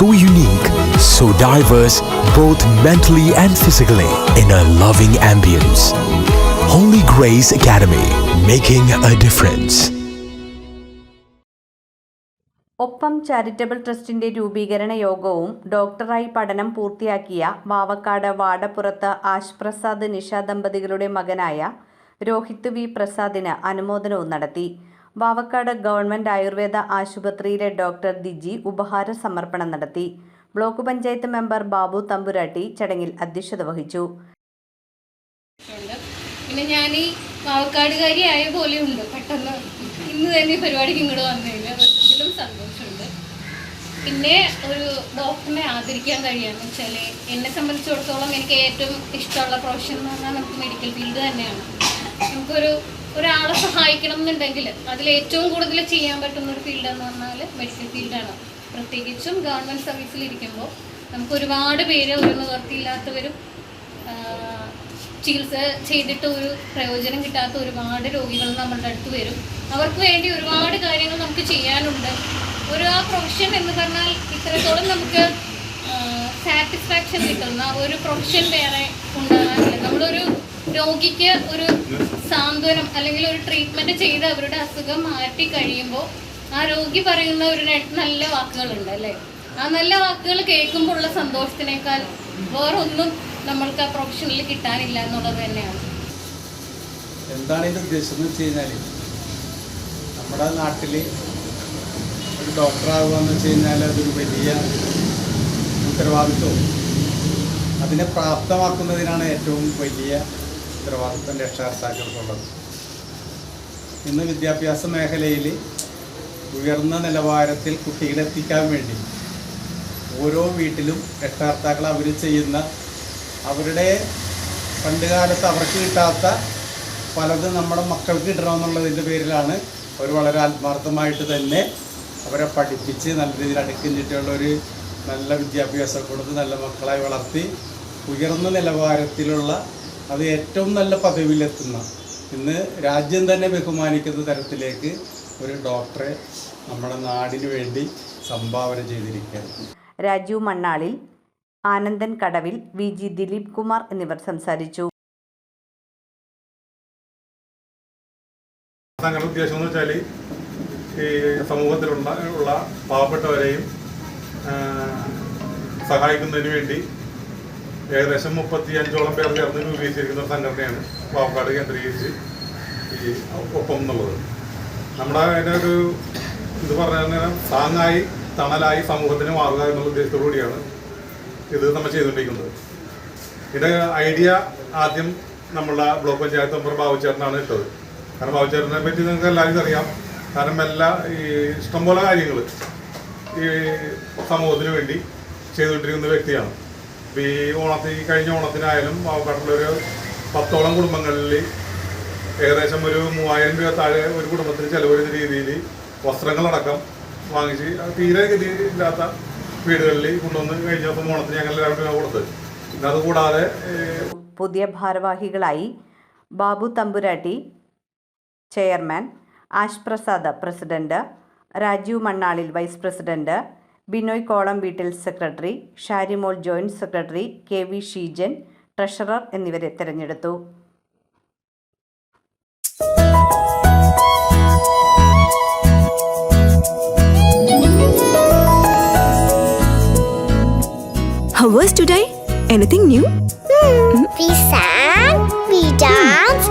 so unique, so diverse, both mentally and physically, in a loving ambience. Holy Grace Academy, making a difference. ഒപ്പം charitable ട്രസ്റ്റിന്റെ രൂപീകരണ യോഗവും ഡോക്ടറായി പഠനം പൂർത്തിയാക്കിയ വാവക്കാട് വാടപ്പുറത്ത് ആശ് പ്രസാദ് നിഷ ദമ്പതികളുടെ മകനായ രോഹിത് വി പ്രസാദിന് അനുമോദനവും നടത്തി വാവക്കാട് ഗവൺമെന്റ് ആയുർവേദ ആശുപത്രിയിലെ ഡോക്ടർ ദിജി ഉപഹാര സമർപ്പണം നടത്തി. ബ്ലോക്ക് പഞ്ചായത്ത് മെമ്പർ ബാബു തമ്പുരാട്ടി ചടങ്ങിൽ അധ്യക്ഷത വഹിച്ചു. പിന്നെ ഞാൻ ഈ പാവക്കാടുകാരി ആയ പോലെ ഉണ്ട്. പെട്ടെന്ന് ഇന്ന് തന്നെ പരിപാടിക്ക് ഇങ്ങോട്ട് വന്നതിൽ ഇതിലും സന്തോഷമുണ്ട്. പിന്നെ ഒരു ഡോക്ടറിനെ ആദരിക്കാൻ കഴിയാന്ന് വെച്ചാൽ എന്നെ സംബന്ധിച്ചിടത്തോളം എനിക്ക് ഏറ്റവും ഇഷ്ടമുള്ള പ്രൊഫഷൻ എന്ന് പറഞ്ഞാൽ നമുക്ക് മെഡിക്കൽ ഫീൽഡ് തന്നെയാണ്. നമുക്കൊരു ഒരാളെ സഹായിക്കണം എന്നുണ്ടെങ്കിൽ അതിൽ ഏറ്റവും കൂടുതൽ ചെയ്യാൻ പറ്റുന്ന ഒരു ഫീൽഡ് എന്ന് പറഞ്ഞാൽ മെഡിക്കൽ ഫീൽഡാണ് പ്രത്യേകിച്ചും ഗവൺമെന്റ് സർവീസിൽ ഇരിക്കുമ്പോൾ നമുക്ക് ഒരുപാട് പേര് ഒരു നിവർത്തിയില്ലാത്തവരും ചികിത്സ ചെയ്തിട്ട് ഒരു പ്രയോജനം കിട്ടാത്ത ഒരുപാട് രോഗികൾ നമ്മളുടെ അടുത്ത് വരും. അവർക്ക് വേണ്ടി ഒരുപാട് കാര്യങ്ങൾ നമുക്ക് ചെയ്യാനുണ്ട്. ഒരു ആ പ്രൊഫഷൻ എന്ന് പറഞ്ഞാൽ ഇത്രത്തോളം നമുക്ക് സാറ്റിസ്ഫാക്ഷൻ കിട്ടുന്ന ഒരു പ്രൊഫഷൻ വേറെ ഉണ്ടാകാനില്ല നമ്മളൊരു രോഗിക്ക് ഒരു സാന്ത്വനം അല്ലെങ്കിൽ ഒരു ട്രീറ്റ്മെന്റ് ചെയ്ത് അവരുടെ അസുഖം മാറ്റി കഴിയുമ്പോൾ ആ രോഗി പറയുന്ന ഒരു നല്ല വാക്കുകളുണ്ട് അല്ലേ? ആ നല്ല വാക്കുകൾ കേൾക്കുമ്പോൾ ഉള്ള സന്തോഷത്തിനേക്കാൾ വേറൊന്നും നമ്മൾക്ക് ആ പ്രൊഫഷനിൽ കിട്ടാനില്ല എന്നുള്ളത് തന്നെയാണ്. എന്താണ് ഇത് ഉദ്ദേശം എന്ന് വെച്ച് കഴിഞ്ഞാൽ നമ്മുടെ നാട്ടിൽ ഒരു ഡോക്ടറാകുക എന്ന് വെച്ച് കഴിഞ്ഞാൽ അതൊരു വലിയ ഉത്തരവാദിത്വവും അതിനെ പ്രാപ്തമാക്കുന്നതിനാണ് ഏറ്റവും വലിയ ഉത്തരവാദിത്വം രക്ഷകർത്താക്കൾക്കുള്ളത്. ഇന്ന് വിദ്യാഭ്യാസ മേഖലയിൽ ഉയർന്ന നിലവാരത്തിൽ കുട്ടികളെത്തിക്കാൻ വേണ്ടി ഓരോ വീട്ടിലും രക്ഷകർത്താക്കൾ അവർ ചെയ്യുന്ന അവരുടെ പണ്ട് കാലത്ത് അവർക്ക് കിട്ടാത്ത പലതും നമ്മുടെ മക്കൾക്ക് കിട്ടണമെന്നുള്ളതിന്റെ പേരിലാണ് അവർ വളരെ ആത്മാർത്ഥമായിട്ട് തന്നെ അവരെ പഠിപ്പിച്ച് നല്ല രീതിയിൽ അടുക്കും ചുറ്റുള്ള ഒരു നല്ല വിദ്യാഭ്യാസം കൊടുത്ത് നല്ല മക്കളായി വളർത്തി ഉയർന്ന നിലവാരത്തിലുള്ള അത് ഏറ്റവും നല്ല പദവിയിലെത്തുന്ന ഇന്ന് രാജ്യം തന്നെ ബഹുമാനിക്കുന്ന തരത്തിലേക്ക് ഒരു ഡോക്ടറെ നമ്മുടെ നാടിനു വേണ്ടി സംഭാവന ചെയ്തിരിക്കുകയാണ്. രാജീവ് മണ്ണാളിൽ ആനന്ദൻ കടവിൽ വി. ജി. ദിലീപ് കുമാർ എന്നിവർ സംസാരിച്ചു. താങ്കളുടെ ഉദ്ദേശം എന്ന് വെച്ചാൽ ഈ സമൂഹത്തിലുള്ള ഉള്ള പാവപ്പെട്ടവരെയും സഹായിക്കുന്നതിന് വേണ്ടി ഏകദേശം മുപ്പത്തി അഞ്ചോളം പേർ ചേർന്ന് രൂപീകരിച്ചിരിക്കുന്ന സംഘടനയാണ് പാവക്കാട് കേന്ദ്രീകരിച്ച് ഈ ഒപ്പം എന്നുള്ളത്. നമ്മുടെ അതിന്റെ ഒരു ഇത് പറഞ്ഞാൽ താങ്ങായി തണലായി സമൂഹത്തിന് മാറുക എന്നുള്ള ഉദ്ദേശത്തോടു കൂടിയാണ് ഇത് നമ്മൾ ചെയ്തുകൊണ്ടിരിക്കുന്നത്. ഇതിന്റെ ഐഡിയ ആദ്യം നമ്മളുടെ ബ്ലോക്ക് പഞ്ചായത്ത് മെമ്പർ ബാബുചേട്ടനാണ് ഇട്ടത്. കാരണം ബാബുചേട്ടനെ പറ്റി നിങ്ങൾക്ക് എല്ലാവർക്കും അറിയാം. കാരണം എല്ലാ ഈ ഇഷ്ടംപോലെ കാര്യങ്ങൾ ഈ സമൂഹത്തിന് വേണ്ടി ചെയ്തുകൊണ്ടിരിക്കുന്ന വ്യക്തിയാണ്. ഇപ്പോൾ ഈ ഓണത്തിന് കഴിഞ്ഞ ഓണത്തിനായാലും പാവപ്പെട്ടുള്ളൊരു പത്തോളം കുടുംബങ്ങളിൽ ഏകദേശം ഒരു മൂവായിരം രൂപ താഴെ ഒരു കുടുംബത്തിന് ചെലവ് രീതിയിൽ വസ്ത്രങ്ങളടക്കം വാങ്ങിച്ച് തീരെ ഗതി ഇല്ലാത്ത വീടുകളിൽ കൊണ്ടുവന്ന് കഴിഞ്ഞ ദിവസം ഓണത്തിന് ഞങ്ങൾ എല്ലാവരും രൂപ കൊടുത്തത് പിന്നെ അതുകൂടാതെ പുതിയ ഭാരവാഹികളായി Babu Thampuratti chairman Ash Prasad president Rajeev Mannalil vice president Binoy Kolam Veettil secretary Sharimol joint secretary K V Sheejan treasurer എന്നിവരെ തെരഞ്ഞെടുത്തു. How was today? Anything new? We sang, we danced,